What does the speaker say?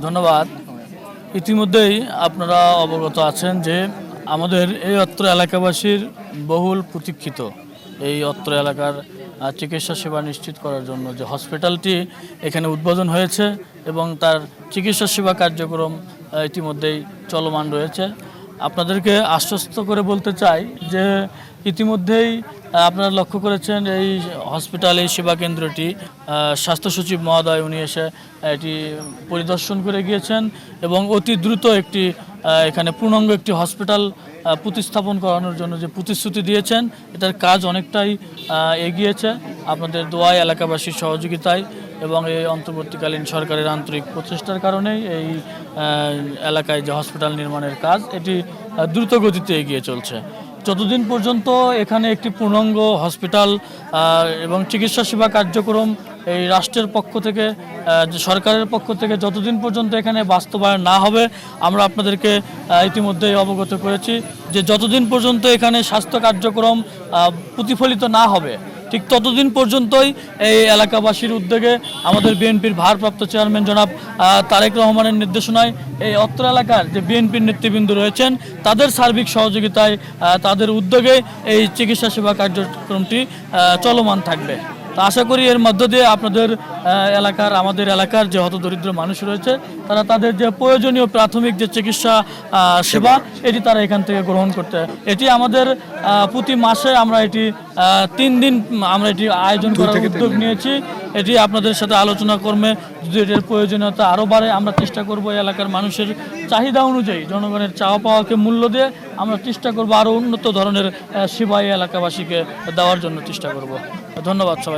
ধন্যবাদ। ইতিমধ্যেই আপনারা অবগত আছেন যে আমাদের এই অত্র এলাকাবাসীর বহুল প্রতীক্ষিত এই অত্র এলাকার চিকিৎসা সেবা নিশ্চিত করার জন্য যে হসপিটালটি এখানে উদ্বোধন হয়েছে এবং তার চিকিৎসা সেবা কার্যক্রম ইতিমধ্যেই চলমান রয়েছে। আপনাদেরকে আশ্বস্ত করে বলতে চাই যে ইতিমধ্যেই আপনারা লক্ষ্য করেছেন এই হসপিটাল, এই সেবা কেন্দ্রটি স্বাস্থ্য সচিব মহোদয়, উনি এসে এটি পরিদর্শন করে গিয়েছেন এবং অতি দ্রুত একটি এখানে পূর্ণাঙ্গ একটি হসপিটাল প্রতিস্থাপন করানোর জন্য যে প্রতিশ্রুতি দিয়েছেন, এটার কাজ অনেকটাই এগিয়েছে। আপনাদের দোয়ায় এলাকাবাসীর সহযোগিতায় এবং এই অন্তর্বর্তীকালীন সরকারের আন্তরিক প্রচেষ্টার কারণেই এই এলাকায় যে হসপিটাল নির্মাণের কাজ, এটি দ্রুত গতিতে এগিয়ে চলছে। যতদিন পর্যন্ত এখানে একটি পূর্ণাঙ্গ হসপিটাল এবং চিকিৎসা সেবা কার্যক্রম এই রাষ্ট্রের পক্ষ থেকে সরকারের পক্ষ থেকে যতদিন পর্যন্ত এখানে বাস্তবায়ন না হবে, আমরা আপনাদেরকে ইতিমধ্যেই অবগত করেছি যে যতদিন পর্যন্ত এখানে স্বাস্থ্য কার্যক্রম প্রতিফলিত না হবে ঠিক ততদিন পর্যন্তই এই এলাকাবাসীর উদ্যোগে আমাদের বিএনপির ভারপ্রাপ্ত চেয়ারম্যান জনাব তারেক রহমানের নির্দেশনায় এই অত্র এলাকার যে বিএনপির নেতৃবৃন্দ রয়েছেন, তাদের সার্বিক সহযোগিতায় তাদের উদ্যোগে এই চিকিৎসা সেবা কার্যক্রমটি চলমান থাকবে। তো আশা করি এর মধ্য দিয়ে আপনাদের এলাকার আমাদের এলাকার যে হতদরিদ্র মানুষ রয়েছে তারা তাদের যে প্রয়োজনীয় প্রাথমিক যে চিকিৎসা সেবা এটি তারা এখান থেকে গ্রহণ করতে। এটি আমাদের প্রতি মাসে আমরা এটি তিন দিন আমরা এটি আয়োজন করার উদ্যোগ নিয়েছি। এটি আপনাদের সাথে আলোচনা কর্মে যদি এটির প্রয়োজনীয়তা আরও বাড়ে আমরা চেষ্টা করব এই এলাকার মানুষের চাহিদা অনুযায়ী জনগণের চাওয়া পাওয়াকে মূল্য দিয়ে আমরা চেষ্টা করব আরও উন্নত ধরনের সেবা এই এলাকাবাসীকে দেওয়ার জন্য চেষ্টা করব। ধন্যবাদ সবাই